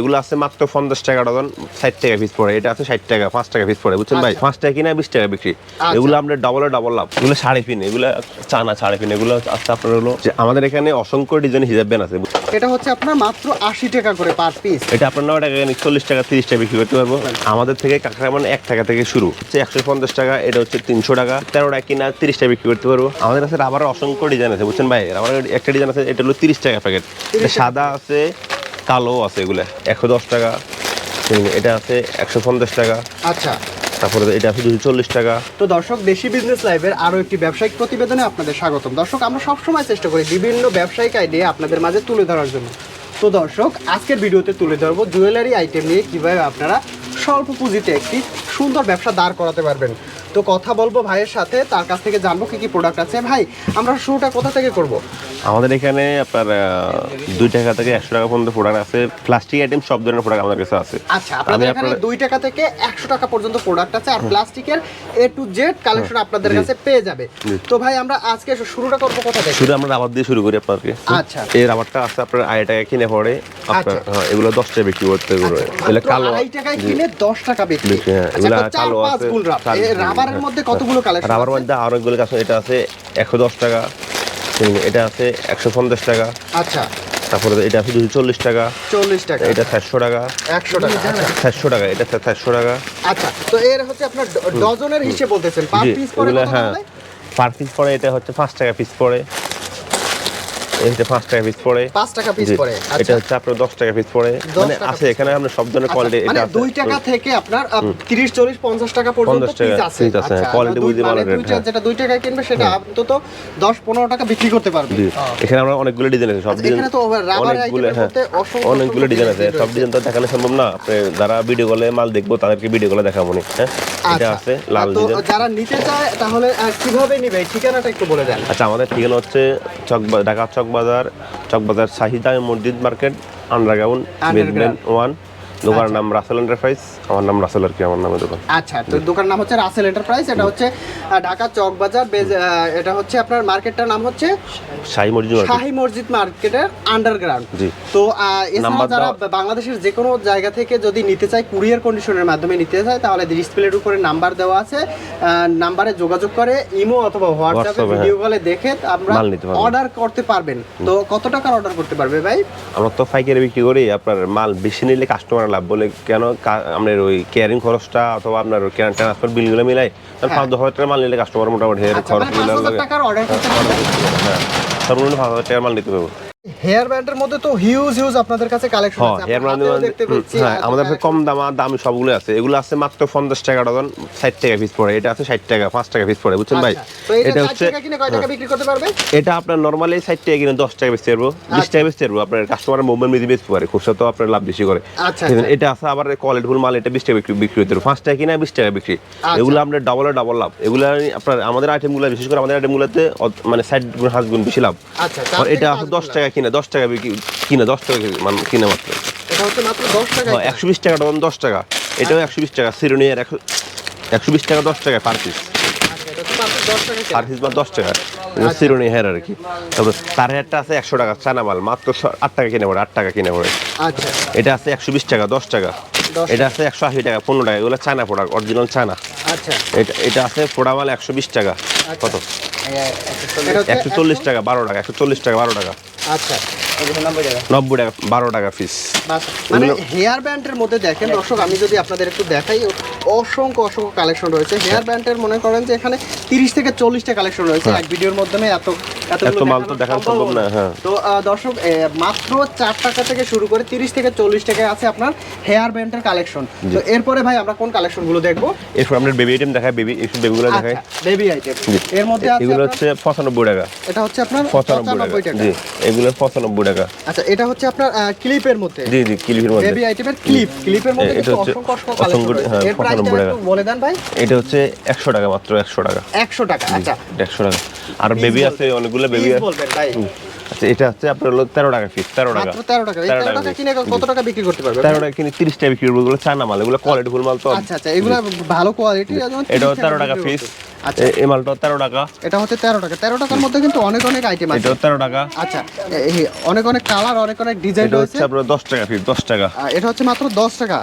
এগুলো আছে মাত্র পঞ্চাশ টাকা ডজন ষাট টাকা পিস পড়ে। এটা আছে ষাট টাকা পাঁচ টাকা পিস পড়ে বুঝছেন ভাই? আচ্ছা। পাঁচ টাকা কিনা বিশ টাকা বিক্রি। এগুলো আপনার ডবলে ডবল লাভ। এগুলো শাড়ি পিন এগুলো চানা শাড়ি পিন এগুলো আছে আপনার হলো যে আমাদের এখানে অসংখ্য ডিজাইন হিজাব ব্যান আছে এটা হচ্ছে আপনার মাত্র আশি টাকা করে পার পিস এটা আপনার নয় টাকা চল্লিশ টাকা তিরিশ টাকা বিক্রি করতে পারব। আমাদের থেকে কাঁকড়া মানে এক টাকা থেকে শুরু। হচ্ছে একশো পঞ্চাশ টাকা এটা হচ্ছে তিনশো টাকা। তেরো টাকা কিনা তিরিশ টাকা বিক্রি করতে পারব। আমাদের কাছে রাবার অসংখ্য ডিজাইন আছে বুঝছেন ভাই? আমার একটা ডিজাইন আছে এটা হলো তিরিশ টাকা প্যাকেট সাদা আছে কালো আছে এগুলো একশো দশ টাকা। এটা আছে একশো পঞ্চাশ টাকা। আচ্ছা। তারপরে এটা আছে দুশো চল্লিশ টাকা। তো দর্শক দেশি বিজনেস লাইভের আরও একটি ব্যবসায়িক প্রতিবেদনে আপনাদের স্বাগতম। দর্শক আমরা সবসময় চেষ্টা করি বিভিন্ন ব্যবসায়িক আইডিয়া আপনাদের মাঝে তুলে ধরার জন্য। তো দর্শক আজকের ভিডিওতে তুলে ধরবো জুয়েলারি আইটেম নিয়ে কীভাবে আপনারা স্বল্প পুঁজিতে একটি সুন্দর ব্যবসা দাঁড় করাতে পারবেন। তো কথা বলব ভাইয়ের সাথে তার কাছ থেকে জানব কি কি প্রোডাক্ট আছে। ভাই আমরা শুরুটা কোথা থেকে করব? আমাদের এখানে আপনার দুই টাকা থেকে একশো টাকা পর্যন্ত প্রোডাক্ট আছে। প্লাস্টিক আইটেম সব ধরনের প্রোডাক্ট আমাদের কাছে আছে। আচ্ছা আপনাদের এখানে দুই টাকা থেকে একশো টাকা পর্যন্ত প্রোডাক্ট আছে আর প্লাস্টিকের এ টু জেড কালেকশন আপনাদের কাছে পেয়ে যাবে। তো ভাই আমরা আজকে শুরুটা করব কোথা থেকে? শুরু আমরা রাবার দিয়ে শুরু করি আপনাকে। আচ্ছা। এই রাবারটা আছে আপনার আড়াই টাকা কিনে পড়ে। আপনার আচ্ছা। হ্যাঁ এগুলো দশ টাকা বিক্রি করতে এগুলো। কালো আড়াই টাকায় কিনে দশ টাকা বিক্রি। হ্যাঁ। আচ্ছা, এগুলা কালো আছে, গুল রাব- চার- এই রাবারের মধ্যে কতগুলো কালেকশন রাবার মধ্যে অনেকগুলো কালেকশন এটা আছে একশো দশ টাকা এটা আছে একশো পঞ্চাশ টাকা। আচ্ছা। তারপরে এটা আছে দুশো চল্লিশ টাকা। চল্লিশ টাকা। এটা চারশো টাকা। একশো টাকা আচ্ছা। চারশো টাকা এটা চারশো টাকা। আচ্ছা তো এর হচ্ছে আপনার ডজনের হিসেবে বলতেছেন পার পিস কত হ্যাঁ। পার পিস পড়ে এটা হচ্ছে পাঁচ টাকা পিস পড়ে এটা পাঁচ টাকা পিস পড়ে। পাঁচ টাকা পিস জি, পরে এটা আচ্ছা হচ্ছে আপনার দশ টাকা পিস পড়ে। মানে আছে এখানে আপনার সব ধরনের আচ্ছা, কোয়ালিটি মানে এটা আছে দুই টাকা থেকে আপনার তিরিশ চল্লিশ পঞ্চাশ টাকা পর্যন্ত পিস আছে। আচ্ছা, বুঝে rate, দুইটা হ্যাঁ। যেটা দুই টাকায় কিনবে সেটা অন্তত দশ পনেরো টাকা বিক্রি করতে পারবে। এখানে আমরা অনেকগুলো ডিজাইন আছে সব আচ্ছা, ডিজাইন এখানে তো রাবার আইটেমের হ্যাঁ মধ্যে অসংখ্য অনেকগুলো ডিজাইন আছে সব ডিজাইন তো দেখানো সম্ভব না। আপনি যারা ভিডিও কলে মাল দেখব তাদেরকে ভিডিও কলে দেখাবো নি হ্যাঁ? এটা আচ্ছা, আছে লাল ডিজাইন যারা নিতে চায় তাহলে কীভাবে নিবে? ঠিকানাটা একটু বলে দেন। আচ্ছা আমাদের ঠিকানা হচ্ছে চক ঢাকা চক বাজার চকবাজার শাহিদা মসজিদ মার্কেট আন্ডারগ্রাউন্ড। বেসমেন্ট ওয়ান দোকানের নাম রাসেল এন্টারপ্রাইজ আমার নাম রাসেল আর কি আমার নামে দোকান। আচ্ছা তো দোকান নাম হচ্ছে রাসেল এন্টারপ্রাইজ এটা হচ্ছে ঢাকা চক বাজার বেজ- এটা হচ্ছে আপনার মার্কেটটার নাম হচ্ছে শাহি মসজিদ শাহী মসজিদ মার্কেটের আন্ডারগ্রাউন্ড জি। তো আহ, এছাড়া নাম্বার যারা বাংলাদেশের যে কোনো জায়গা থেকে যদি নিতে চায় কুরিয়ার কন্ডিশনের মাধ্যমে নিতে চায় তাহলে ডিসপ্লের উপরে নাম্বার দেওয়া আছে। নাম্বারে যোগাযোগ করে ইমো অথবা হোয়াটসঅ্যাপে ভিডিও কলে দেখে আমরা। অর্ডার করতে পারবেন। তো কত টাকার অর্ডার করতে পারবে ভাই? আমরা তো পাইকারি বিক্রি করি আপনার মাল বেশি নিলে কাস্টমার লাভ বলে কেন আপনার ওই কেয়ারিং খরচটা অথবা আপনার ট্রান্সফার বিলগুলো মিলাই? তাহলে হ্যাঁ। পাঁচ দশ হাজার টাকা মাল নিলে কাস্টমার মোটামুটি আচ্ছা খরচ মানে মিলার লাগে হ্যাঁ। সর্বনিম্ন পাঁচ হাজার মাল নিতে পারব হেয়ার ব্যান্ডের মধ্যে তো হিউজ হিউজ আপনাদের কাছে কালেকশন হ্যাঁ আছে। হেয়ার হাতেও হ্যাঁ আমাদের কাছে কম দামা দামি সবগুলো আছে। এগুলো আছে মাত্র পঞ্চাশ টাকা ডজন ষাট টাকা পিস পড়ে। এটা আছে ষাট টাকা পাঁচ টাকা পিস পড়ে বুঝছেন ভাই? আচ্ছা, এটা হচ্ছে পারবে? এটা আপনার নর্মালি ষাট টাকা কিনে দশ টাকা বেচতে পারব বিশ আচ্ছা। টাকা বেচতে পারব আপনার কাস্টমার মুভমেন্ট মিদি বেচতে পারে খুব আপনার লাভ বেশি করে। আচ্ছা। এটা আছে আবার কোয়ালিটিফুল মাল এটা বিশ টাকা বিক্রি করতে পারব পাঁচ টাকা কিনা বিশ টাকা বিক্রি। এগুলো আপনার ডাবল ডাবল লাভ। এগুলো আপনার আমাদের আইটেমগুলো বিশেষ করে আমাদের আইটেমগুলোতে মানে ষাট গুণ হাঁস গুণ বেশি লাভ। আচ্ছা আর এটা আছে দশ গুণ টাকা কিনে দশ টাকা বিক্রি কিনে দশ টাকা মানে কিনে মাত্র। হ্যাঁ, একশো বিশ টাকা ডজন দশ টাকা। এটাও একশো বিশ টাকা সিরোনিয়ার একশো একশো বিশ টাকা দশ টাকা পার পিস পার পিস বা দশ টাকা। সিরোনি হেয়ার আর কি। তারপর তার হেয়ারটা আছে একশো টাকা চানা মাল মাত্র আট টাকা কিনে পড়ে আট টাকা কিনে পড়ে। আচ্ছা। এটা আছে একশো বিশ টাকা দশ টাকা। এটা আছে একশো আশি টাকা পনেরো টাকা। এগুলো চায়না প্রোডাক্ট অরিজিনাল চায়না আচ্ছা। এটা এটা আছে মাল একশো বিশ টাকা। কত? একশো চল্লিশ। টাকা বারো টাকা একশো চল্লিশ টাকা বারো টাকা। আচ্ছা। নব্বই টাকা। বারো টাকা পিস। মানে হেয়ার ব্যান্ডের মধ্যে দেখেন দর্শক আমি যদি আপনাদের একটু দেখাই অসংখ্য অসংখ্য কালেকশন রয়েছে। হেয়ার ব্যান্ডের মনে করেন যে এখানে তিরিশ থেকে চল্লিশটা কালেকশন রয়েছে। এক ভিডিওর মাধ্যমে এত হ্যাঁ। এত মাল তো দেখানো সম্ভব না, হ্যাঁ। তো দর্শক মাত্র চার টাকা থেকে শুরু করে তিরিশ থেকে চল্লিশ টাকা আছে আপনার হেয়ার ব্যান্ডের কালেকশন তো এরপরে ভাই আমরা কোন কালেকশনগুলো দেখব? এরপর আপনার বেবি আইটেম দেখায় বেবি এইসব বেবিগুলো দেখায় বেবি আইটেম এর মধ্যে আছে এগুলো হচ্ছে পঁচানব্বই টাকা। এটা হচ্ছে আপনার পঁচানব্বই পঁচানব্বই টাকা। টাকা জি এগুলো পঁচানব্বই টাকা। আচ্ছা এটা হচ্ছে আপনার ক্লিপের মধ্যে। জি জি কিলিফের মধ্যে। বেবি আইটেমের ক্লিপ ক্লিপের মধ্যে এটা হচ্ছে অসংখ্য হ্যাঁ, 95 একটু বলে দেন ভাই। এটা হচ্ছে একশো টাকা মাত্র একশো টাকা। একশো টাকা আচ্ছা। একশো টাকা। আর বেবি আছে অনেকগুলো বেবি আছে। বলবেন ভাই। আচ্ছা এটা হচ্ছে আপনার হলো তেরো টাকা পিস তেরো টাকা। মাত্র তেরো টাকা। তেরো টাকা কিনে কত টাকা বিক্রি করতে পারবে তেরো টাকা কিনে তিরিশ টাকা বিক্রি করব। এগুলো মাল এগুলো কোয়ালিটি ফুল মাল তো। আচ্ছা আচ্ছা এগুলো ভালো কোয়ালিটি এটাও তেরো টাকা পিস আচ্ছা। এই মালটা তেরো টাকা। এটা হচ্ছে তেরো টাকা। তেরো টাকার মধ্যে কিন্তু অনেক অনেক আইটেম আছে। এটাও তেরো টাকা। আচ্ছা অনেক অনেক কালার অনেক অনেক ডিজাইন রয়েছে হচ্ছে আপনার দশ টাকা পিস দশ টাকা। এটা হচ্ছে মাত্র দশ টাকা।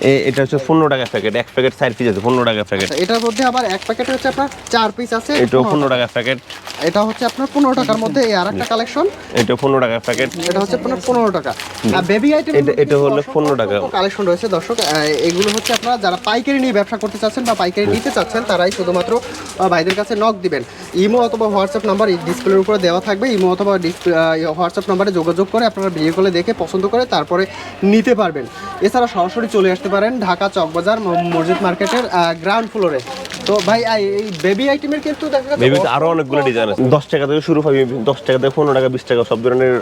এটা হচ্ছে পনেরো টাকা প্যাকেট এক প্যাকেট চার পিস আছে পনেরো টাকা প্যাকেট। আচ্ছা, এটার মধ্যে আবার এক প্যাকেট হচ্ছে আপনার চার পিস আছে এটাও 15 পনেরো টাকা। প্যাকেট। এটা হচ্ছে আপনার পনেরো টাকার মধ্যে এই আর একটা কালেকশন এটাও পনেরো টাকা প্যাকেট। এটা হচ্ছে আপনার পনেরো টাকা। আর বেবি আইটেম এটা- এটা হলো 15 টাকা। কালেকশন রয়েছে দর্শক। এগুলো হচ্ছে আপনারা যারা পাইকারি নিয়ে ব্যবসা করতে চাচ্ছেন বা পাইকারি নিতে চাচ্ছেন তারাই শুধুমাত্র ভাইদের কাছে নক দিবেন। ইমো অথবা হোয়াটসঅ্যাপ নাম্বার ডিসপ্লের উপরে দেওয়া থাকবে। ইমো অথবা হোয়াটসঅ্যাপ নাম্বারে যোগাযোগ করে আপনারা ভিডিও কলে দেখে পছন্দ করে তারপরে নিতে পারবেন। এছাড়া সরাসরি চলে আসতে পারেন ঢাকা চকবাজার ম- মসজিদ মার্কেটের গ্রাউন্ড ফ্লোরে তো ভাই এই বেবি আইটেমের কিন্তু দেখা যাচ্ছে বেবি আরও অনেকগুলো ডিজাইন আছে। দশ টাকা থেকে শুরু হবে দশ টাকা থেকে পনেরো টাকা বিশ টাকা সব ধরনের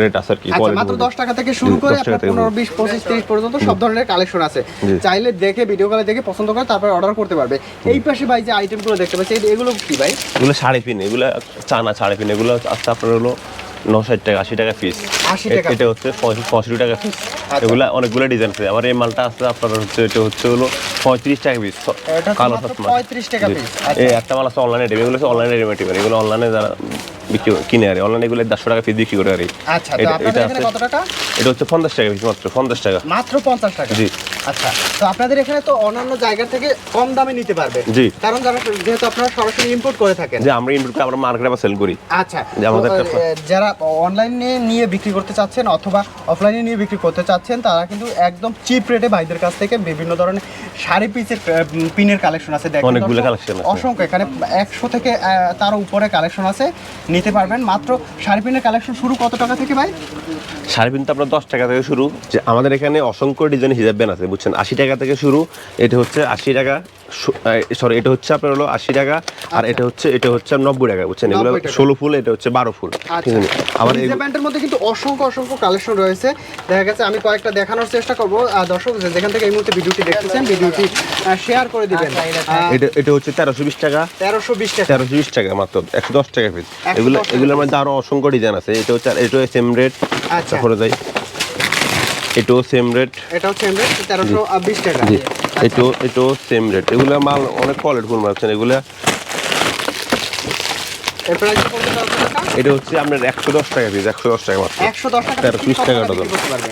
রেট আছে আর কি আচ্ছা মাত্র মধ্যে। দশ টাকা থেকে শুরু করে 10 আপনার থেকে পনেরো বিশ পঁচিশ তিরিশ পর্যন্ত সব ধরনের কালেকশন আছে। চাইলে দেখে ভিডিও কলে দেখে পছন্দ করে তারপর অর্ডার করতে পারবে। এই পাশে ভাই যে আইটেমগুলো দেখতে পাচ্ছি এগুলো কি ভাই? এগুলো শাড়ি পিন এগুলো চানা শাড়ি পিন এগুলো আছে আপনার হলো ন ষাট টাকা আশি টাকা পিস 80 টাকা। এটা হচ্ছে পঁয়ষট্টি টাকা পিস আচ্ছা। এগুলো অনেকগুলো ডিজাইন আছে। আমার এই মালটা আছে আপনার হচ্ছে এটা হচ্ছে হলো পঁয়ত্রিশ টাকা পিস কালো মাত্র সবসময় 35 টাকা জি। আচ্ছা। এই একটা মাল আছে অনলাইনে এগুলো হচ্ছে অনলাইনে রেডিমেড এগুলো অনলাইনে যারা বিক্রি কিনে আর। অনলাইনে এগুলো দেড়শো টাকা পিস বিক্রি করে আর। আচ্ছা এটা- আছে কত টাকা? এটা হচ্ছে পঞ্চাশ টাকা পিস মাত্র পঞ্চাশ টাকা। মাত্র পঞ্চাশ টাকা? জি। আচ্ছা তো আপনাদের এখানে তো অন্যান্য জায়গা থেকে কম দামে নিতে পারবে। জি। কারণ যারা যেহেতু আপনারা সরাসরি ইম্পোর্ট করে থাকেন। যে আমরা ইনপুট করে আমরা মার্কেটে সেল করি। আচ্ছা আমাদের যারা অনলাইনে নিয়ে বিক্রি করতে চাচ্ছেন অথবা অফলাইনে নিয়ে বিক্রি করতে চাচ্ছেন তারা কিন্তু একদম চিপ রেটে ভাইদের কাছ থেকে বিভিন্ন ধরনের শাড়ি পিসের পিনের কালেকশন আছে। দেখেন অনেকগুলো collection আছে। অসংখ্য এখানে একশো থেকে তার উপরে কালেকশন আছে। নিতে পারবেন। মাত্র শাড়ি পিনের কালেকশন শুরু কত টাকা থেকে ভাই? শাড়ি পিনতে আপনার দশ টাকা থেকে শুরু। যে আমাদের এখানে অসংখ্য ডিজাইন হিজাব ব্যান আছে, বুঝছেন? আশি টাকা থেকে শুরু। এটা হচ্ছে আশি টাকা। সরি এটা হচ্ছে আপনার হলো আশি টাকা আর এটা হচ্ছে এটা হচ্ছে নব্বই টাকা বুঝছেন? এগুলো ষোলো ফুল এটা হচ্ছে বারো ফুল। ঠিক আচ্ছা আছে? আবার ডিজে এগু- মধ্যে কিন্তু অসংখ্য অসংখ্য কালেকশন রয়েছে। দেখা গেছে আমি কয়েকটা দেখানোর চেষ্টা করব। আর দর্শক যেখান থেকে এই মুহূর্তে ভিডিওটি দেখতেছেন ভিডিওটি শেয়ার করে দিবেন। এটা এটা হচ্ছে তেরোশো বিশ টাকা। তেরোশো বিশ টাকা। তেরোশো বিশ টাকা মাত্র একশো দশ টাকা পিস 110 এগুলো এগুলোর মধ্যে আরও অসংখ্য ডিজাইন আছে। এটা হচ্ছে এটা সেম রেট আচ্ছা। তারপরে যাই। এটাও সেম রেট এটা হচ্ছে তেরোশো বিশ টাকা। এটাও এটাও সেম রেট এগুলা মাল অনেক কোয়ালিটি ফুল মাল এগুলা এর প্রাইস কত টাকা এটা হচ্ছে আপনার একশো দশ টাকা পিস একশো দশ টাকা মাত্র। একশো দশ টাকা বিশ টাকা ডজন।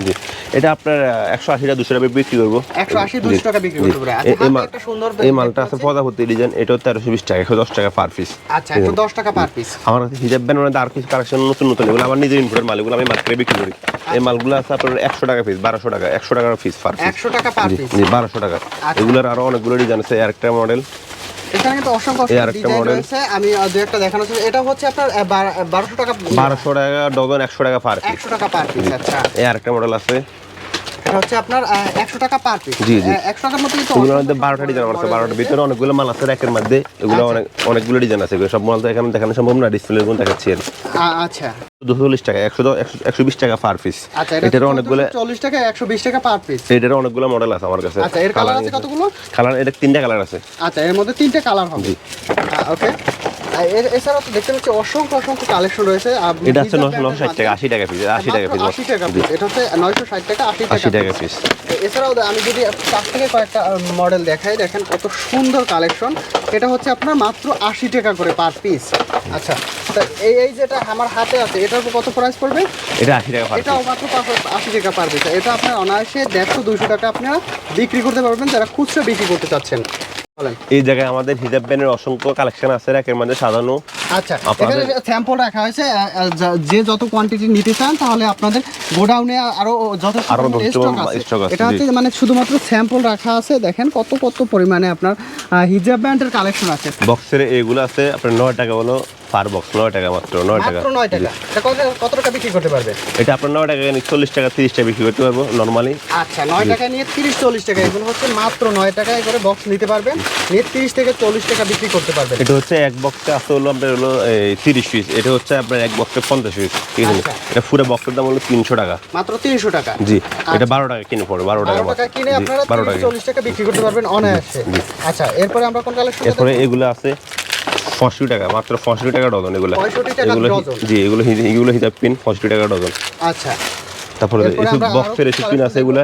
জি। এটা আপনার একশো আশি টাকা দুশো টাকা বিক্রি করব। 180, 200 টাকা বিক্রি করতে পারবে। আচ্ছা, এই- একটা মালটা আছে পদাপতি ডিজাইন এটাও তেরোশো বিশ টাকা একশো দশ টাকা পার পিস আচ্ছা একশো দশ টাকা পার পিস আমার কাছে হিজাব ব্যান্ড মানে আর কিছু কালেকশন নতুন নতুন এগুলো আমার নিজের ইনপুটের মাল এগুলো আমি মার্কেটে বিক্রি করি। এই মালগুলো আছে আপনার একশো টাকা পিস বারোশো টাকা একশো টাকার পিস পার একশো টাকা পার পিস বারোশো টাকা। আচ্ছা। এগুলোর আরও অনেকগুলো ডিজাইন আছে আরেকটা মডেল এখানে কিন্তু অসংখ্য ডিজাইন রয়েছে। আমি একটা দেখানো ছিল এটা হচ্ছে আপনার টাকা টাকা ডজন একশো টাকা পার পিস একশো টাকা পার পিস আচ্ছা। এই আরেকটা মডেল আছে। এটা হচ্ছে আপনার টাকা পার পিস টাকার মধ্যে কিন্তু ডিজাইন আছে model বারোটার রয়েছে। ভিতরে অনেকগুলো মাল আছে মধ্যে। এগুলো আচ্ছা। অনেক অনেকগুলো ডিজাইন আছে। সব মাল তো এখানে দেখানো সম্ভব না। ডিসপ্লে গুলো দেখাচ্ছি আচ্ছা। চল্লিশ টাকা একশো একশো বিশ টাকা পার পিস আচ্ছা এটা এটার অনেকগুলো চল্লিশ টাকা একশো বিশ টাকা পার পিস এটার অনেকগুলো মডেল আছে আমার কাছে। আচ্ছা এর কালার আছে কতগুলো? কালার এটা তিনটা কালার আছে। আচ্ছা এর মধ্যে তিনটে কালার হবে। ওকে এছাড়াও তো দেখতে পাচ্ছি অসংখ্য অসংখ্য কালেকশন রয়েছে। এটা হচ্ছে নশো নশো ষাট টাকা আশি টাকা পিস আশি টাকা পিস আশি টাকা পিস এটা হচ্ছে নয়শো ষাট টাকা আশি আশি টাকা পিস এছাড়াও আমি যদি তার থেকে কয়েকটা মডেল দেখাই দেখেন কত সুন্দর কালেকশন এটা হচ্ছে আপনার মাত্র আশি টাকা করে পার পিস আচ্ছা তা এই এই যেটা আমার হাতে আছে এটার উপর কত প্রাইস পড়বে? এটা আশি টাকা এটাও মাত্র আশি টাকা পার পিস এটা আপনার অনায়াসে দেড়শো দুশো টাকা আপনারা বিক্রি করতে পারবেন যারা খুচরা বিক্রি করতে চাচ্ছেন। এই জায়গায় আমাদের হিজাব ব্যানের অসংখ্য কালেকশন আছে র্যাকের মধ্যে সাজানো। আচ্ছা এখানে স্যাম্পল রাখা হয়েছে আহ, আহ, যা- যে যত কোয়ান্টিটি নিতে চান তাহলে আপনাদের গোডাউনে আরও যথেষ্ট আরও পরিমাণে যথেষ্ট stock আছে। এটা হচ্ছে মানে শুধুমাত্র স্যাম্পল রাখা আছে দেখেন কত কত পরিমাণে আপনার হিজাব ব্যান্ডের কালেকশন আছে। বক্সের এইগুলো আছে আপনার নয় টাকা হলো পার বক্স নয় টাকা মাত্র নয় টাকা। নয় টাকা। কত- কত টাকা বিক্রি করতে পারবে? এটা আপনার নয় টাকা নিয়ে চল্লিশ টাকা তিরিশ টাকা বিক্রি করতে পারব নর্মালি আচ্ছা নয় টাকা নিয়ে তিরিশ চল্লিশ টাকা এগুলো হচ্ছে মাত্র নয় টাকায় করে বক্স নিতে পারবেন। নিয়ে তিরিশ থেকে চল্লিশ টাকা বিক্রি করতে পারবেন। এটা হচ্ছে এক বক্সে হলো আপনার হলো তিরিশ পিস এটা হচ্ছে আপনার এক বক্সে পঞ্চাশ পিস ঠিক আছে? আচ্ছা। এটা পুরো বক্সের দাম হলো তিনশো টাকা। মাত্র তিনশো টাকা? জি আচ্ছা। এটা বারো টাকা কিনে পড়ে বারো টাকা বারো টাকা কিনে আপনারা বারো টাকা। চল্লিশ টাকা বিক্রি করতে পারবেন অনায়াসে। আচ্ছা এরপরে আমরা কোন কালেকশন এরপরে এগুলো আছে পঁয়ষট্টি টাকা মাত্র পঁয়ষট্টি টাকা ডজন এগুলো। এগুলো জি এগুলো এগুলো হিসাব পিন পঁয়ষট্টি টাকা ডজন। আচ্ছা। তারপরে বক্সের এসব পিন আছে এগুলো।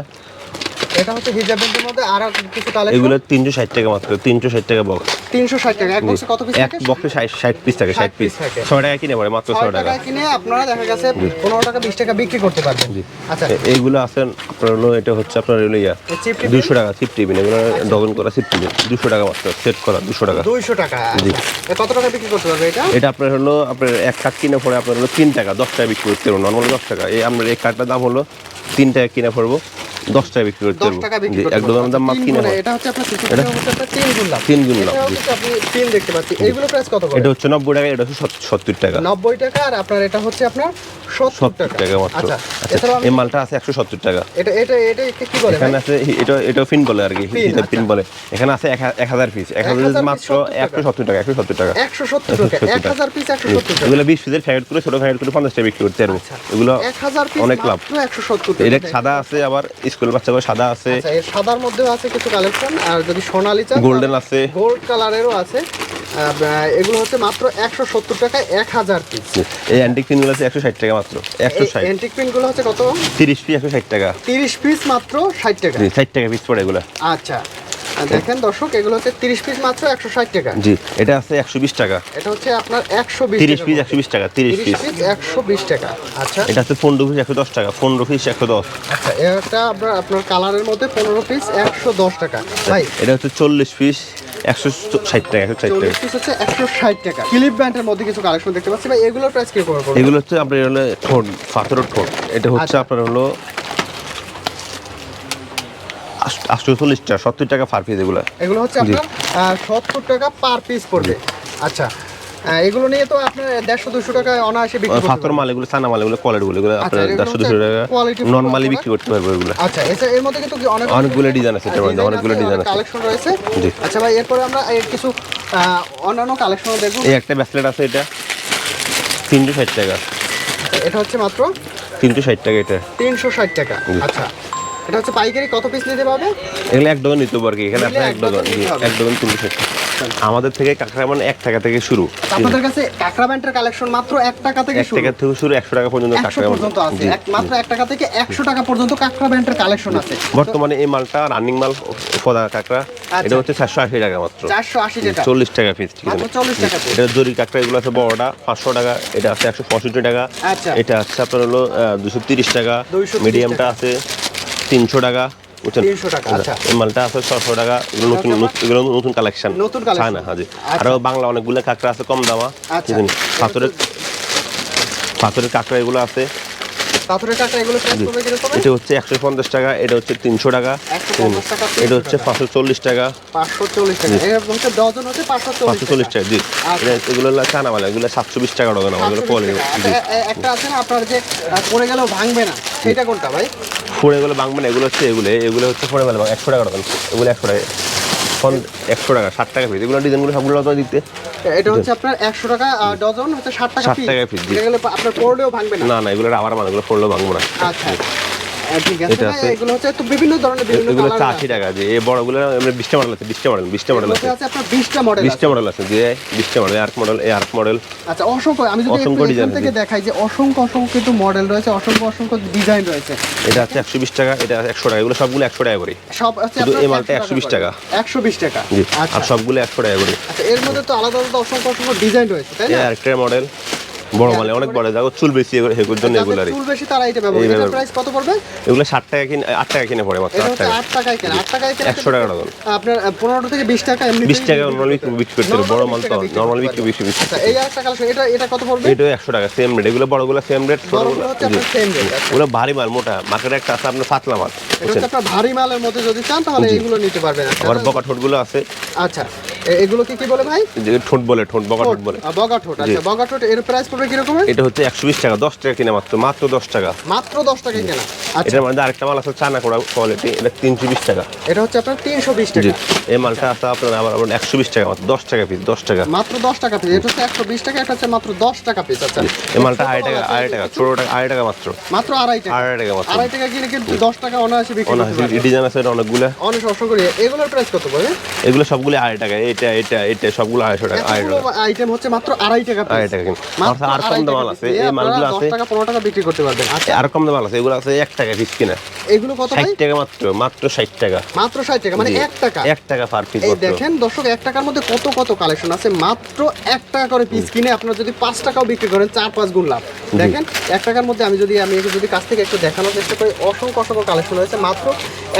এটা হচ্ছে হিজাব ব্যান্ডের মধ্যে আর কিছু কালেকশন এগুলো তিনশো ষাট টাকা মাত্র তিনশো ষাট টাকা বক্স তিনশো ষাট টাকা। এক বক্সে কত পিস এক বক্সে ষাট ষাট পিস থাকে 60 ষাট পিস piece থাকে। ছয় টাকা কিনে পড়ে মাত্র ছয় ছয় টাকা। টাকায় কিনে আপনারা দেখা গেছে পনেরো টাকা বিশ টাকা বিক্রি করতে পারবেন। আচ্ছা। এ- এইগুলো আছেন আপনার হলো এটা হচ্ছে আপনার হলো ইয়া এই chip টিপি? দুশো টাকা চিপ টিফিন এগুলো ডজন করা চিপ টিফিন দুশো টাকা মাত্র সেট করা দুশো টাকা। দুইশো টাকা জি। আচ্ছা। কত টাকা বিক্রি করতে পারবে এটা? এটা আপনার হলো আপনার এক কাঠ কিনে পড়ে আপনার হলো তিন টাকা দশ টাকা বিক্রি করতে পারব নর্মাল দশ টাকা। এই আপনার এই কাঠটার দাম হলো তিন টাকা কিনে পড়ব। দশ টাকা বিক্রি করতে পারব টাকা বিক্রি এক ডজন দাম মাছ কিনে এটা হচ্ছে আপনার এটা- হচ্ছে তিন গুণ লাভ। তিন গুণ লাভ, আপনি তিন দেখতে পাচ্ছি এইগুলো প্রাইস কত করে? এটা হচ্ছে নব্বই টাকা এটা হচ্ছে সত্তর টাকা। নব্বই টাকা আর আপনার এটা হচ্ছে আপনার সত্তর টাকা মাত্র। আচ্ছা এই মালটা আছে একশো সত্তর টাকা। এটা এটা এটা কি বলে এখানে আছে এটা এটা পিন বলে আর কি হিসাব পিন আচ্ছা। বলে। এখানে আছে এক হাজার পিস এক হাজার মাত্র একশো সত্তর টাকা একশো সত্তর টাকা। একশো সত্তর টাকা। এক হাজার পিস একশো সত্তর টাকা। এগুলো বিশ পিসের প্যাকেট করে ছোট প্যাকেট করে পঞ্চাশ টাকা বিক্রি করতে পারব। আচ্ছা। এগুলো এক হাজার পিস অনেক লাভ। একশো সত্তর এটা সাদা আছে আবার স্কুলের বাচ্চা করে সাদা আছে। আচ্ছা সাদার মধ্যেও আছে কিছু কালেকশন আর যদি সোনালি চান গোল্ডেন আছে। গোল্ড কালারেরও আছে। এগুলো হচ্ছে মাত্র একশো সত্তর টাকায় এক হাজার পিস এই অ্যান্টিক পিনগুলো আছে একশো ষাট টাকা মাত্র। একশো ষাট। এন্টিক পিনগুলো হচ্ছে কত? তিরিশ পিস আছে ষাট টাকা। তিরিশ পিস মাত্র ষাট টাকা। জি ষাট টাকা পিস পড়ে এগুলা। আচ্ছা। দেখেন দর্শক এগুলো হচ্ছে তিরিশ পিস মাত্র একশো ষাট টাকা। জি এটা আছে একশো বিশ টাকা। এটা হচ্ছে আপনার একশো বিশ তিরিশ পিস একশো বিশ টাকা তিরিশ তিরিশ পিস পিস একশো বিশ টাকা। আচ্ছা। এটা আছে পনেরো পিস একশো দশ টাকা পনেরো পিস একশো দশ। আচ্ছা এটা আপনার আপনার কালারের মধ্যে পনেরো পিস একশো দশ টাকা। ভাই। এটা হচ্ছে চল্লিশ পিস একশো ষাট টাকা একশো ষাট টাকা। পিস হচ্ছে একশো ষাট টাকা। ক্লিপ ব্যান্ডের মধ্যে কিছু কালেকশন দেখতে পাচ্ছি। ভাই এগুলোর প্রাইস কি করে এগুলো হচ্ছে আপনার হলো ঠোঁট পাথরের ঠোঁট। এটা হচ্ছে আচ্ছা। আপনার হলো আটশো চল্লিশ টাকা সত্তর টাকা পার পিস এগুলো। এগুলো হচ্ছে আপনার সত্তর টাকা পার পিস পড়বে। আচ্ছা এগুলো নিয়ে তো আপনার দেড়শো দুশো টাকায় অনায়াসে বিক্রি করতে মাল এগুলো সানা মাল এগুলো কোয়ালিটি গুলো এগুলো আপনার দেড়শো দুশো টাকা নর্মালি বিক্রি করতে পারব এগুলো আচ্ছা এছাড়া এর মধ্যে কিন্তু অনেক অনেকগুলো design আছে এটার মধ্যে, অনেকগুলো design আছে। কালেকশন রয়েছে। আচ্ছা ভাই এরপরে আমরা এর কিছু অন্যান্য কালেকশন দেখব। এই একটা ব্যাসলেট আছে এটা। তিনশো ষাট টাকা। এটা হচ্ছে মাত্র তিনশো ষাট টাকা এটা। তিনশো ষাট টাকা। আচ্ছা এটা হচ্ছে পাইকারি কত পিস নিতে পারবে? এগুলো এক ডজন নিতে পারব এখানে নিলে এক ডজন। এক ডজন ষাট আমাদের থেকে কাঁকড়া মানে এক টাকা থেকে শুরু। আপনাদের কাছে কাঁকড়া কালেকশন মাত্র এক টাকা থেকে এক টাকা থেকে শুরু একশো টাকা পর্যন্ত একশো পর্যন্ত আছে। মাত্র এক টাকা থেকে একশো টাকা পর্যন্ত কাঁকড়া ব্যান্ডের কালেকশন আছে বর্তমানে এই মালটা রানিং মাল ফদা কাঁকড়া আচ্ছা। এটা হচ্ছে চারশো আশি টাকা মাত্র। চারশো আশি টাকা। চল্লিশ টাকা পিস ঠিক আছে? 40 টাকা এটা জরি কাঁকড়া এগুলো আছে বড়টা পাঁচশো টাকা এটা আছে একশো পঁয়ষট্টি টাকা। আচ্ছা। এটা আছে আপনার হলো দুশো তিরিশ টাকা। মিডিয়ামটা আছে। তিনশো টাকা বুঝছেন 300 টাকা, আচ্ছা। মালটা আছে ছশো টাকা এগুলো নতুন আচ্ছা, নতুন- এগুলো নতুন কালেকশন নতুন হাজি আচ্ছা। আরও বাংলা অনেকগুলো কাঁকড়া আছে কম দামা আচ্ছা। পাথরের পাথরের কাঁকড়া এগুলো আছে পাথরের কাঁকড়া এগুলো করবে কীরকম? এটা হচ্ছে একশো পঞ্চাশ টাকা এটা হচ্ছে তিনশো টাকা। এটা হচ্ছে পাঁচশো চল্লিশ টাকা। পাঁচশো চল্লিশ টাকা। হচ্ছে ডজন হচ্ছে পাঁচশো চল্লিশ টাকা। জি। আচ্ছা। এগুলো চানা মাল এগুলো সাতশো বিশ টাকা ডজন আমার এগুলো কোয়ালিটি। একটা আছে না আপনার যে পড়ে গেলেও ভাঙবে না? সেটা কোনটা ভাই? ফোড়ে এগুলো বাংবে না এগুলো হচ্ছে এগুলো এগুলো হচ্ছে ফোড়ে মেলে একশো টাকা ডজন এগুলো একশো টাকা। পন- একশো টাকা ষাট টাকা পিস এগুলো ডিজাইনগুলো সবগুলো দিতে। এটা হচ্ছে আপনার একশো টাকা ডজন হচ্ছে ষাট টাকা ষাট টাকা। গেলে আপনার পড়লেও ভাঙবে না। না না এগুলো আবার মাল এগুলো ফোড়লেও ভাঙবো না। আচ্ছা। এটা আছে। এগুলো হচ্ছে তো বিভিন্ন ধরনের বিভিন্ন এগুলো হচ্ছে আশি টাকা যে এই বড়গুলো এমনি বিশটা মডেল আছে বিশটা মডেল বিশটা মডেল আছে। আছে আপনার বিশটা মডেল বিশটা মডেল আছে যে বিশটা মডেল আর্ক মডেল এই আর্ক মডেল আচ্ছা অসংখ্য আমি যদি অসংখ্য একটু থেকে দেখাই যে অসংখ্য অসংখ্য কিন্তু মডেল রয়েছে অসংখ্য অসংখ্য ডিজাইন রয়েছে। এটা আছে একশো বিশ টাকা এটা একশো টাকা এগুলো সবগুলো একশো টাকা করে। সব শুধু এই মালটা 120 টাকা। একশো বিশ টাকা। জি আচ্ছা। আর সবগুলো একশো টাকা করে। আচ্ছা এর মধ্যে তো আলাদা আলাদা অসংখ্য অসংখ্য ডিজাইন রয়েছে তাই না? আরেকটা মডেল বড় অনেক বড় চুল বেশি এগুলো জন্য এগুলো চুল বেশি তারা এটা ব্যবহার প্রাইস কত পড়বে? এগুলো ষাট টাকা কিনে আট টাকা কিনে পড়ে মাত্র এটা আট হচ্ছে টাকা। আট টাকায় কেনা আট টাকায় কেনা একশো টাকা ডজন আপনার পনেরো থেকে বিশ টাকা এমনি বিশ টাকা নর্মালি বিক্রি করতে বড় মাল তো নর্মালি বিক্রি বেশি বিক্রি আচ্ছা এই কালেকশন এটা এটা কত পড়বে? এটা একশো টাকা সেম রেট এগুলো বড়গুলো সেম রেট সেম রেট ওগুলো ভারী মাল মোটা মার্কেটে একটা আছে আপনার পাতলা মাল এটা আপনার ভারী মালের মধ্যে যদি চান তাহলে এইগুলো নিতে পারবেন আচ্ছা, আবার বকা ঠোঁটগুলো আছে। আচ্ছা এগুলো কি কি বলে ভাই? যে ঠোঁট বলে ঠোঁট বকা ঠোঁট বলে। বগা ঠোঁট আচ্ছা বগা ঠোঁট এর প্রাইস পড়বে কীরকম? এটা হচ্ছে একশো বিশ টাকা দশ টাকা কিনে মাত্র মাত্র দশ টাকা। মাত্র দশ টাকায় কেনা। আচ্ছা। এটার মধ্যে আরেকটা মাল আছে চানা করা কোয়ালিটি এটা তিনশো বিশ টাকা। এটা হচ্ছে আপনার তিনশো বিশ জি টাকা এই মালটা আছে আপনার আবার আবার একশো বিশ টাকা মাত্র দশ টাকা পিস দশ টাকা। মাত্র দশ টাকা পিস এটা হচ্ছে একশো বিশ টাকা এটা হচ্ছে মাত্র দশ টাকা পিস আচ্ছা। এই মালটা আড়াই টাকা আড়াই টাকা ছোট টাকা আড়াই টাকা মাত্র। মাত্র আড়াই টাকা। আড়াই টাকা মাত্র। আড়াই টাকা কিনে কিন্তু দশ টাকা অনায়াসে বিক্রি পারবেন। ডিজাইন আছে অনেকগুলো। অনেক অসংখ্য। এগুলোর প্রাইস কত বলে? এগুলো সবগুলো আড়াই টাকা এটা এটা এটা সবগুলো আড়াইশো টাকা আইটেম হচ্ছে মাত্র আড়াই টাকা আড়াই টাকা কিন্তু আর কম দাম আছে এই মালগুলো আছে। টাকা পনেরো টাকা বিক্রি করতে পারবেন। আর কম দাম আছে এগুলো আছে এক টাকা পিস কিনা। এগুলো কত ভাই? ষাট টাকা মাত্র মাত্র ষাট টাকা। মাত্র ষাট টাকা মানে জি। এক টাকা। এক টাকা পার পিস এই দেখেন দর্শক এক টাকার মধ্যে কত কত কালেকশন আছে? মাত্র এক টাকা করে পিস কিনে আপনারা যদি পাঁচ টাকাও বিক্রি করেন চার পাঁচ গুণ লাভ। দেখেন এক টাকার মধ্যে আমি যদি আমি যদি কাছ থেকে একটু দেখানোর চেষ্টা করি অসংখ্য অসংখ্য কালেকশন হয়েছে মাত্র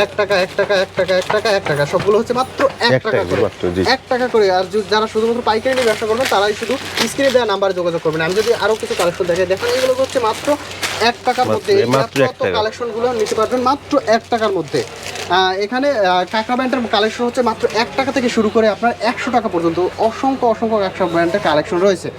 এক টাকা এক টাকা এক টাকা এক টাকা এক টাকা। সবগুলো হচ্ছে মাত্র এক এক টাকা টাকা করে। মাত্র, জি। এক টাকা করে। আর যারা শুধুমাত্র পাইকারি নিয়ে ব্যবসা করবেন তারাই শুধু স্ক্রিনে দেওয়া নাম্বারে যোগাযোগ করবেন। আমি যদি আরও কিছু কালেকশন দেখে দেখেন এগুলো হচ্ছে মাত্র এক টাকার মধ্যে। টাকা। কালেকশনগুলো নিতে পারবেন মাত্র এক টাকার মধ্যে। আহ, এখানে কাঁকড়া ব্র্যান্ডের কালেকশন হচ্ছে মাত্র এক টাকা থেকে শুরু করে আপনার একশো টাকা পর্যন্ত। অসংখ্য অসংখ্য একশো ব্র্যান্ডের কালেকশন রয়েছে।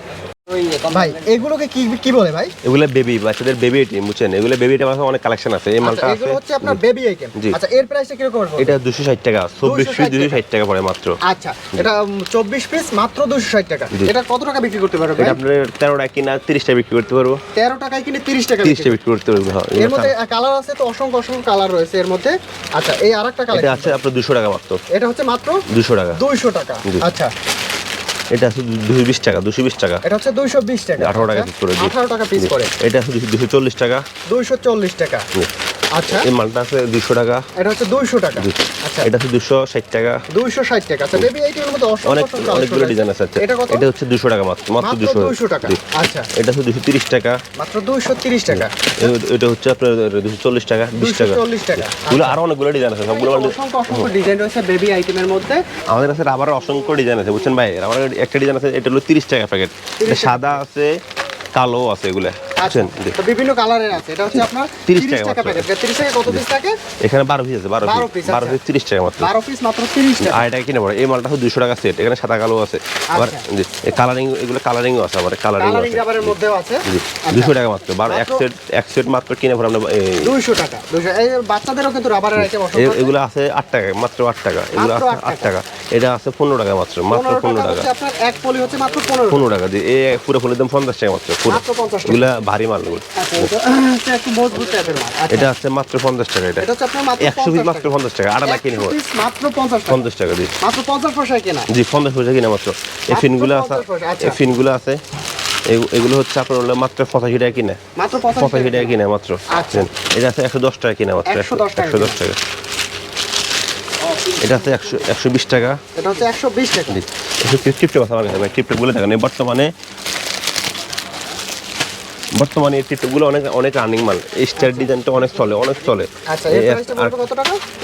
ভাই এগুলোকে কি কি বলে ভাই? এগুলো বেবি বাচ্চাদের বেবি আইটেম বুঝছেন? এগুলো বেবি আইটেম আছে অনেক কালেকশন আছে এই মালটা আচ্ছা আছে। এগুলো হচ্ছে আপনার বেবি আইটেম আচ্ছা এর প্রাইসটা কীরকম পড়বে এটা দুশো ষাট টাকা চব্বিশ পিস 260 টাকা। পড়ে মাত্র। আচ্ছা এটা চব্বিশ পিস মাত্র দুশো ষাট টাকা। এটা কত টাকা বিক্রি করতে পারবে এটা ভাই? আপনার তেরো টাকা কিনা তিরিশ টাকা বিক্রি করতে পারব। তেরো টাকায় কিনে তিরিশ টাকা তিরিশ বিক্রি টাকা বিক্রি করতে পারব হ্যাঁ এর মধ্যে কালার আছে তো অসংখ্য অসংখ্য কালার রয়েছে এর মধ্যে। আচ্ছা এই আর একটা এটা কালার আছে আপনার দুশো টাকা মাত্র। এটা হচ্ছে মাত্র দুশো টাকা। দুইশো টাকা। আচ্ছা এটা আছে দুশো বিশ টাকা দুশো বিশ টাকা। এটা হচ্ছে দুইশো বিশ টাকা। আঠারো টাকা পিস করে। আঠারো টাকা পিস করে। এটা আছে দুশো চল্লিশ টাকা। দুইশো চল্লিশ টাকা। আচ্ছা। এই মালটা আছে দুশো টাকা। এটা হচ্ছে দুইশো টাকা। আচ্ছা। এটা আছে দুশো ষাট টাকা। দুইশো ষাট টাকা। আচ্ছা বেবি এইটির মধ্যে অনেক অনেকগুলো ডিজাইন আছে। আচ্ছা। এটা এটা হচ্ছে দুশো টাকা মাত্র। মাত্র দুশো দুইশো টাকা। আচ্ছা। এটা হচ্ছে দুশো তিরিশ টাকা। মাত্র দুইশো তিরিশ টাকা। এটা হচ্ছে আপনার দুশো চল্লিশ টাকা বিশ টাকা। চল্লিশ টাকা। এগুলো আরও অনেকগুলো ডিজাইন আছে। সবগুলো মানে অসংখ্য ডিজাইন রয়েছে বেবি আইটেমের মধ্যে। আমাদের কাছে রাবারের অসংখ্য ডিজাইন আছে বুঝছেন ভাই? আমার একটা ডিজাইন আছে এটা হলো তিরিশ টাকা প্যাকেট সাদা আছে কালো আছে এগুলো। বুঝছেন বিভিন্ন কালারের আছে। এটা হচ্ছে আপনার 30 তিরিশ টাকা টাকা প্যাকেট তিরিশ টাকা কত পিস থাকে? এখানে বারো পিস আছে বারো 12 পিস piece, বারো আচ্ছা। পিস তিরিশ টাকা মাত্র। বারো পিস মাত্র তিরিশ টাকা। আর এটা কিনে পড়ে এই মালটা হচ্ছে দুশো টাকা সেট এখানে সাদা কালো আছে। আবার আচ্ছা। জি কালারিং এগুলো কালারিংও আছে আবার কালারিং কালারিং রাবারের মধ্যেও আছে। জি দুশো টাকা মাত্র। বারো এক সেট এক সেট মাত্র কিনে পড়ে আমরা এই দুইশো টাকা দুইশো এই বাচ্চাদেরও কিন্তু রাবারের আইটেম আছে। এগুলো আছে আট টাকা মাত্র আট টাকা। এগুলো মাত্র আছে আট আট টাকা। এটা আছে পনেরো টাকা মাত্র মাত্র পনেরো পনেরো টাকা টাকা। আপনার এক পলি হচ্ছে মাত্র পনেরো পনেরো টাকা। দিয়ে এ পুরো ফুলের দাম পঞ্চাশ টাকা মাত্র পুরো। মাত্র 50 টাকা। ভারী মাল এগুলো আচ্ছা এটা হচ্ছে মাল। আচ্ছা। আছে মাত্র পঞ্চাশ টাকা এটা। হচ্ছে একশো পিস মাত্র পঞ্চাশ টাকা আটা না কিনে 100 পড়ে পিস মাত্র পঞ্চাশ টাকা। পঞ্চাশ মাত্র পঞ্চাশ পয়সায় কেনা? জি পঞ্চাশ পয়সা কিনা মাত্র। এই ফিনগুলো আছে 50 পয়সা, আচ্ছা। এই ফিনগুলো আছে। এগুলো হচ্ছে আপনার হলো মাত্র পঁচাশি টাকা কিনে। মাত্র পঁচাশি টাকা কিনে। মাত্র। আচ্ছা। এটা আছে একশো দশ টাকা কিনে মাত্র 110 একশো দশ টাকা। এটা আছে একশো একশো বিশ টাকা। এটা হচ্ছে একশো বিশ টাকা। টিপটপ আছে আমার কাছে টিপটপগুলো দেখেন বর্তমানে বর্তমানে এই টিপগুলো অনেক অনেক রানিং মাল। স্টার ডিজাইনটা অনেক চলে অনেক চলে। আচ্ছা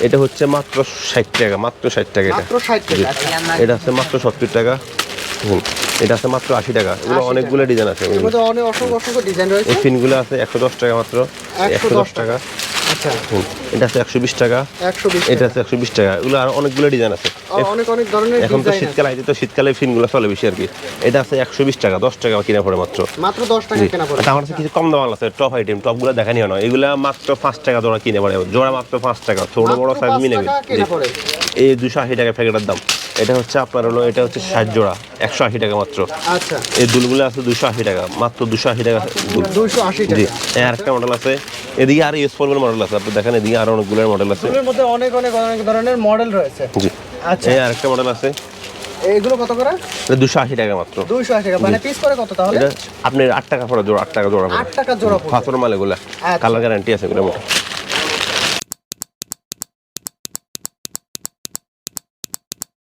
এটা হচ্ছে মাত্র ষাট টাকা মাত্র ষাট টাকা এটা। এটা আছে মাত্র সত্তর টাকা। এটা আছে মাত্র আশি টাকা। এগুলো অনেকগুলো ডিজাইন আছে। অনেক অসংখ্য অসংখ্য ডিজাইন রয়েছে। এই ফিনগুলো আছে একশো দশ টাকা মাত্র। একশো দশ টাকা। আচ্ছা এটা আছে একশো বিশ টাকা। এটা আছে একশো বিশ টাকা। এগুলো আর অনেকগুলো ডিজাইন আছে। অনেক অনেক ধরনের এখন তো শীতকাল আইতে তো শীতকালে ফিনগুলো চলে বেশি আর কি। এটা আছে একশো বিশ টাকা দশ টাকা কিনা পড়ে মাত্র। মাত্র দশ টাকা কেনা পড়ে। আমার কাছে কিছু কম দাম আছে টপ আইটেম টপগুলো দেখানি না। এগুলো মাত্র পাঁচ টাকা জোড়া কিনে পড়ে। জোড়া মাত্র পাঁচ টাকা ছোট বড় সাইজ মিলে এই দুশো আশি টাকা প্যাকেটের দাম। এটা হচ্ছে আপনার হলো এটা হচ্ছে ষাট জোড়া একশো আশি টাকা মাত্র। আচ্ছা। এই দুলগুলো আছে দুশো আশি টাকা মাত্র দুশো আশি টাকা আশি আরেকটা মডেল আছে এদিকে আর এস ফোর মডেল আছে। আপনি দেখেন এদিকে আরও অনেকগুলো মডেল আছে। এর মধ্যে অনেক অনেক অনেক ধরনের মডেল রয়েছে। জি। আচ্ছা। এই আরেকটা মডেল আছে। এইগুলো কত করে? দুশো আশি টাকা মাত্র। দুইশো আশি টাকা। মানে পিস করে কত তাহলে? আপনি আট টাকা পড়া জোড়া আট টাকা জোড়া আট টাকা জোড়া পড়া পাথর মাল এগুলো। কালার গ্যারান্টি আছে এগুলো মোটা